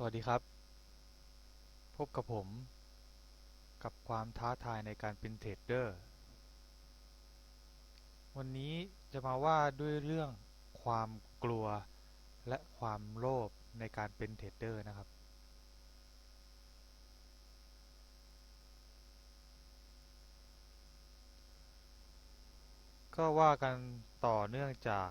สวัสดีครับ พบกับผม กับความท้าทายในการเป็นเทรดเดอร์ วันนี้จะมาว่าด้วยเรื่องความกลัวและความโลภในการเป็นเทรดเดอร์นะครับ ก็ว่ากันต่อเนื่องจาก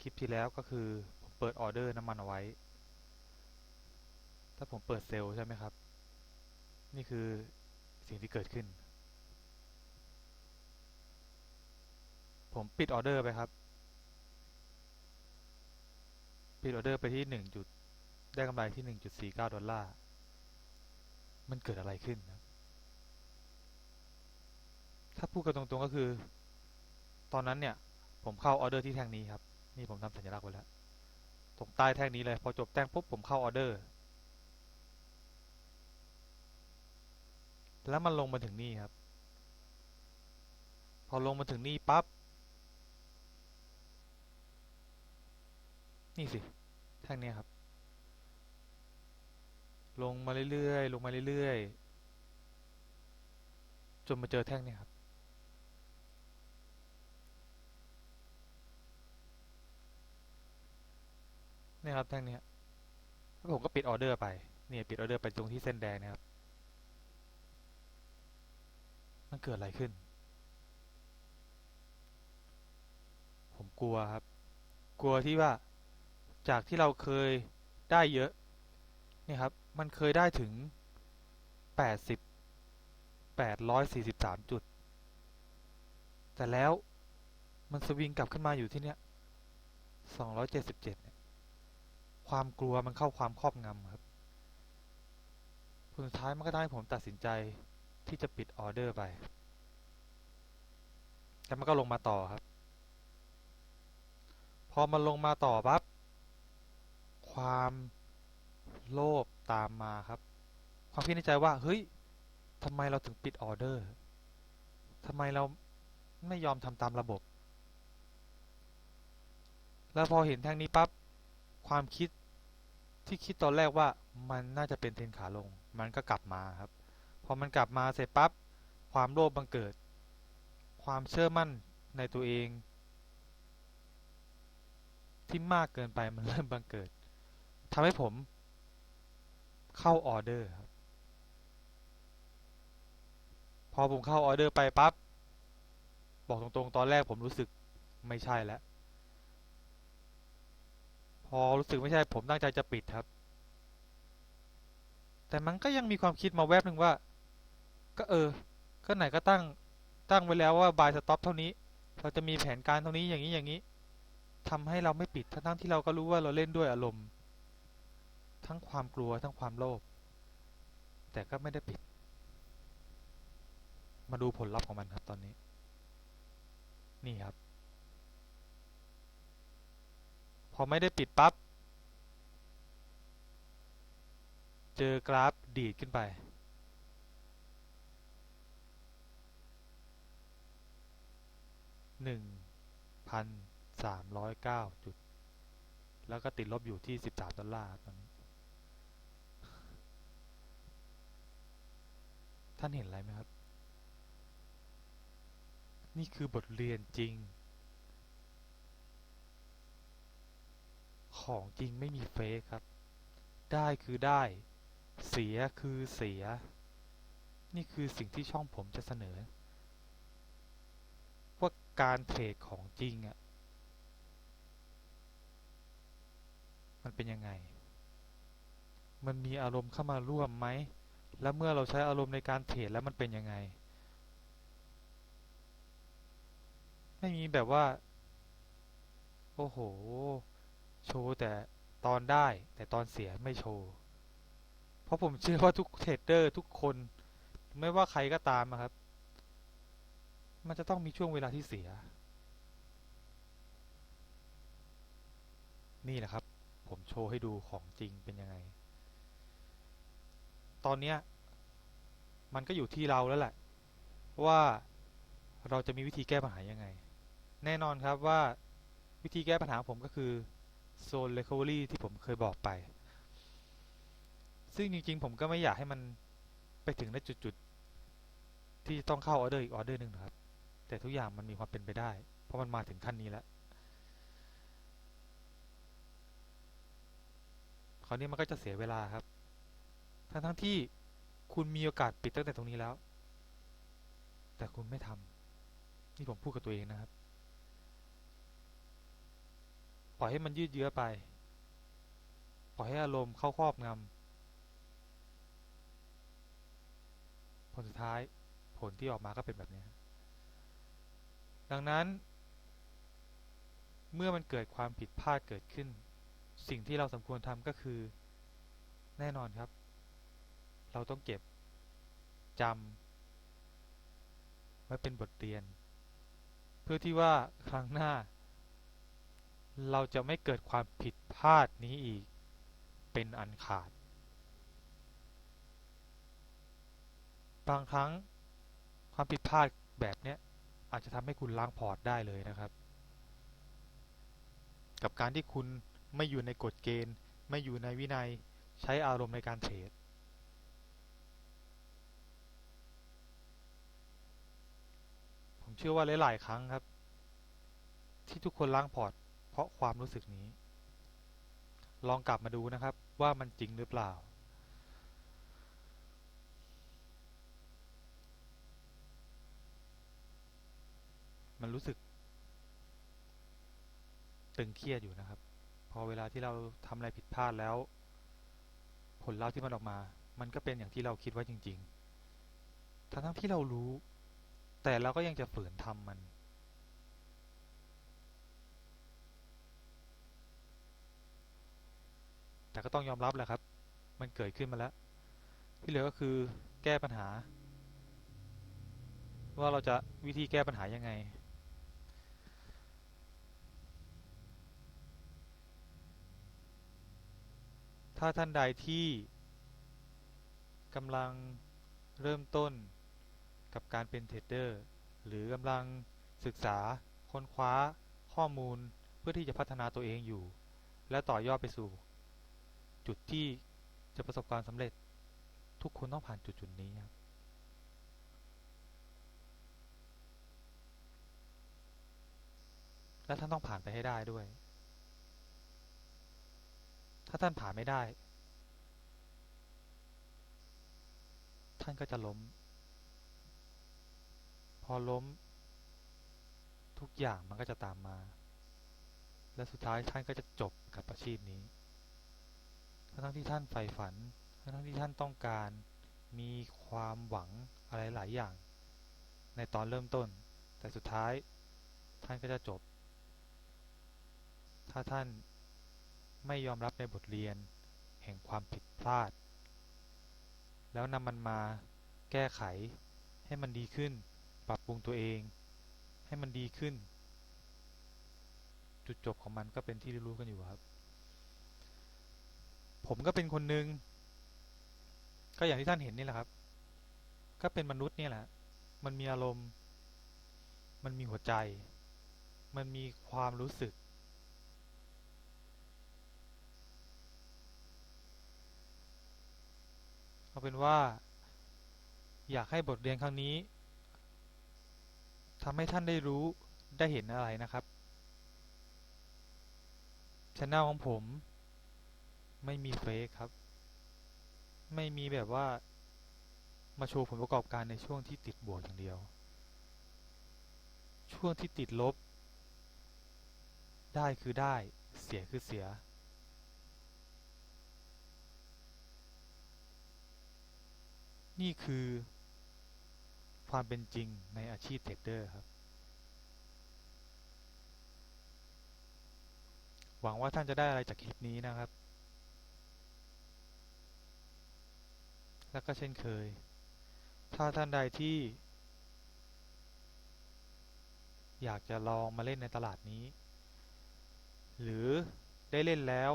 คลิปที่แล้วก็คือ ผมเปิดออเดอร์น้ำมันเอาไว้ ถ้าผมเปิดเซลล์ใช่ไหมครับ นี่คือสิ่งที่เกิดขึ้น ผมปิดออเดอร์ไปครับ ปิดออเดอร์ไปที่หนึ่งจุดได้กำไรที่หนึ่งจุดสี่เก้าดอลลาร์ มันเกิดอะไรขึ้นนะถ้าพูดกันตรงๆก็คือ ตอนนั้นเนี่ย ผมเข้าออเดอร์ที่แท่งนี้ครับ นี่ผมทำสัญลักษณ์ไว้แล้วตรงใต้แท่งนี้เลย พอจบแท่งปุ๊บผมเข้าออเดอร์ แล้วมันลงมาถึงนี่ครับ พอลงมาถึงนี่ปั๊บ นี่สิ แท่งนี้ครับ ลงมาเรื่อยๆ ลงมาเรื่อยๆ จนมาเจอแท่งนี้ครับ นี่ครับแท่งนี้แล้วผมก็ปิดออเดอร์ไป เนี่ยปิดออเดอร์ไปตรงที่เส้นแดงนะครับ มันเกิดอะไรขึ้น ผมกลัวครับ กลัวที่ว่าจากที่เราเคยได้เยอะนี่ครับ มันเคยได้ถึง 80 843 จุด แต่แล้วมันสวิงกลับขึ้นมาอยู่ที่เนี้ย277เนี่ยความกลัวมันเข้าความครอบงำครับผลสุดท้ายมันก็ทำให้ผมตัดสินใจ ที่จะปิดออเดอร์ไป แล้วมันก็ลงมาต่อครับ พอมันลงมาต่อปั๊บ ความโลภตามมาครับ ความคิดในใจว่า เฮ้ยทำไมเราถึงปิดออเดอร์ทำไมเราไม่ยอมทำตามระบบ แล้วพอเห็นแท่งนี้ปั๊บ ความคิดที่คิดตอนแรกว่ามันน่าจะเป็นเทรนขาลง มันก็กลับมาครับ พอมันกลับมาเสร็จปั๊บความโลภบังเกิด ความเชื่อมั่นในตัวเอง ที่มากเกินไปมันเริ่มบังเกิดทำให้ผมเข้าออเดอร์ครับ พอผมเข้าออเดอร์ไปปั๊บบอกตรงๆ ตอนแรกผมรู้สึกไม่ใช่แล้ว พอรู้สึกไม่ใช่ผมตั้งใจจะปิดครับ แต่มันก็ยังมีความคิดมาแวบหนึ่งว่า ก็เออ ก็ไหนก็ตั้งตั้งไว้แล้วว่า buy stop เท่านี้ เราจะมีแผนการเท่านี้อย่างนี้อย่างนี้ทำให้เราไม่ปิดทั้งที่เราก็รู้ว่าเราเล่นด้วยอารมณ์ ทั้งความกลัวทั้งความโลภแต่ก็ไม่ได้ปิด มาดูผลลัพธ์ของมันครับตอนนี้ นี่ครับ พอไม่ได้ปิดปั๊บ เจอกราฟดีดขึ้นไป หนึ่งพันสามร้อยเก้าจุด แล้วก็ติดลบอยู่ที่สิบสามดอลลาร์ตอนนี้ ท่านเห็นอะไรไหมครับ นี่คือบทเรียนจริง ของจริงไม่มีเฟกครับ ได้คือได้ เสียคือเสีย นี่คือสิ่งที่ช่องผมจะเสนอ การเทรดของจริงอะ่ะมันเป็นยังไง มันมีอารมณ์เข้ามาร่วมไหม แล้วเมื่อเราใช้อารมณ์ในการเทรดแล้วมันเป็นยังไง ไม่มีแบบว่า โอ้โห โชว์แต่ตอนได้แต่ตอนเสียไม่โชว์ เพราะผมเชื่อว่าทุกเทรดเดอร์ทุกคน ไม่ว่าใครก็ตามอะครับ มันจะต้องมีช่วงเวลาที่เสีย นี่แหละครับ ผมโชว์ให้ดูของจริงเป็นยังไง ตอนเนี้มันก็อยู่ที่เราแล้วแหละ ว่าเราจะมีวิธีแก้ปัญหายังไง แน่นอนครับว่าวิธีแก้ปัญหาผมก็คือโซน Recovery ที่ผมเคยบอกไป ซึ่งจริงๆ ผมก็ไม่อยากให้มันไปถึงในจุดๆ ที่ต้องเข้าออเดอร์อีกออเดอร์หนึ่งนะครับ แต่ทุกอย่างมันมีความเป็นไปได้ เพราะมันมาถึงขั้นนี้แล้วคราวนี้มันก็จะเสียเวลาครับ ทั้งๆที่คุณมีโอกาสปิดตั้งแต่ตรงนี้แล้ว แต่คุณไม่ทำนี่ผมพูดกับตัวเองนะครับ ปล่อยให้มันยืดเยื้อไป ปล่อยให้อารมณ์เข้าครอบงำผลสุดท้ายผลที่ออกมาก็เป็นแบบนี้ ดังนั้น เมื่อมันเกิดความผิดพลาดเกิดขึ้น สิ่งที่เราสมควรทำก็คือ แน่นอนครับ เราต้องเก็บจำไว้เป็นบทเรียน เพื่อที่ว่าครั้งหน้า เราจะไม่เกิดความผิดพลาดนี้อีกเป็นอันขาด บางครั้งความผิดพลาดแบบเนี้ย อาจจะทำให้คุณล้างพอร์ตได้เลยนะครับ กับการที่คุณไม่อยู่ในกฎเกณฑ์ ไม่อยู่ในวินัยใช้อารมณ์ในการเทรดผมเชื่อว่าหลายๆครั้งครับ ที่ทุกคนล้างพอร์ต เพราะความรู้สึกนี้ ลองกลับมาดูนะครับว่ามันจริงหรือเปล่า มันรู้สึก ตึงเครียดอยู่นะครับ พอเวลาที่เราทำอะไรผิดพลาดแล้ว ผลลัพธ์ที่มันออกมา มันก็เป็นอย่างที่เราคิดไว้จริงๆทั้งที่เรารู้ แต่เราก็ยังจะฝืนทำมัน แต่ก็ต้องยอมรับแหละครับ มันเกิดขึ้นมาแล้ว ที่เหลือก็คือแก้ปัญหาว่าเราจะวิธีแก้ปัญหายังไง ถ้าท่านใดที่กำลังเริ่มต้นกับการเป็นเทรดเดอร์หรือกำลังศึกษาค้นคว้าข้อมูลเพื่อที่จะพัฒนาตัวเองอยู่ และต่อยอดไปสู่ จุดที่จะประสบความสำเร็จทุกคนต้องผ่านจุดจุดนี้ครับและท่านต้องผ่านไปให้ได้ด้วย ถ้าท่านผ่านไม่ได้ ท่านก็จะล้ม พอล้ม ทุกอย่างมันก็จะตามมา และสุดท้ายท่านก็จะจบกับอาชีพนี้ ทั้งที่ท่านใฝ่ฝัน ทั้งที่ท่านต้องการมีความหวังอะไรหลายอย่าง ในตอนเริ่มต้น แต่สุดท้ายท่านก็จะจบ ถ้าท่าน ไม่ยอมรับในบทเรียน แห่งความผิดพลาด แล้วนำมันมาแก้ไข ให้มันดีขึ้น ปรับปรุงตัวเอง ให้มันดีขึ้น จุดจบของมันก็เป็นที่รู้กันอยู่ครับ ผมก็เป็นคนหนึ่งก็อย่างที่ท่านเห็นนี่แหละครับ ก็เป็นมนุษย์เนี่ยแหละ มันมีอารมณ์ มันมีหัวใจ มันมีความรู้สึก เป็นว่า อยากให้บทเรียนครั้งนี้ทำให้ท่านได้รู้ได้เห็นอะไรนะครับช anel ของผม ไม่มีเฟกครับ ไม่มีแบบว่ามาโชว์ผลประกอบการในช่วงที่ติดบวกอย่างเดียว ช่วงที่ติดลบ ได้คือได้เสียคือเสีย นี่คือความเป็นจริงในอาชีพเทรดเดอร์ครับ หวังว่าท่านจะได้อะไรจากคลิปนี้นะครับ แล้วก็เช่นเคย ถ้าท่านใดที่ อยากจะลองมาเล่นในตลาดนี้ หรือได้เล่นแล้ว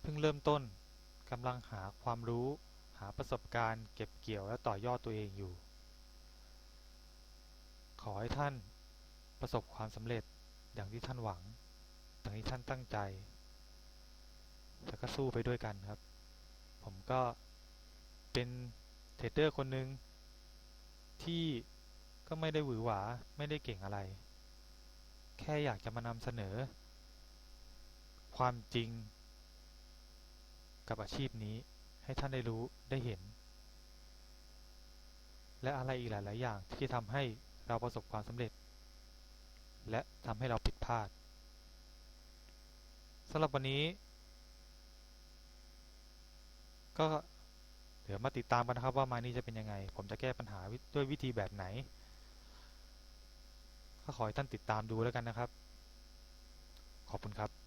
เพิ่งเริ่มต้นกำลังหาความรู้ หาประสบการณ์เก็บเกี่ยวและต่อยอดตัวเองอยู่ ขอให้ท่านประสบความสำเร็จอย่างที่ท่านหวังอย่างที่ท่านตั้งใจแล้วก็สู้ไปด้วยกันครับ ผมก็เป็นเทรดเดอร์คนหนึ่งที่ก็ไม่ได้หวือหวาไม่ได้เก่งอะไร แค่อยากจะมานำเสนอ ความจริงกับอาชีพนี้ ให้ท่านได้รู้ได้เห็น และอะไรอีกหลาย ๆ อย่างที่ทำให้เราประสบความสำเร็จ และทำให้เราผิดพลาดสำหรับวันนี้ ก็เดี๋ยวมาติดตามกันนะครับว่ามานี้จะเป็นยังไง ผมจะแก้ปัญหาด้วยวิธีแบบไหน ก็ขอให้ท่านติดตามดูแล้วกันนะครับ ขอบคุณครับ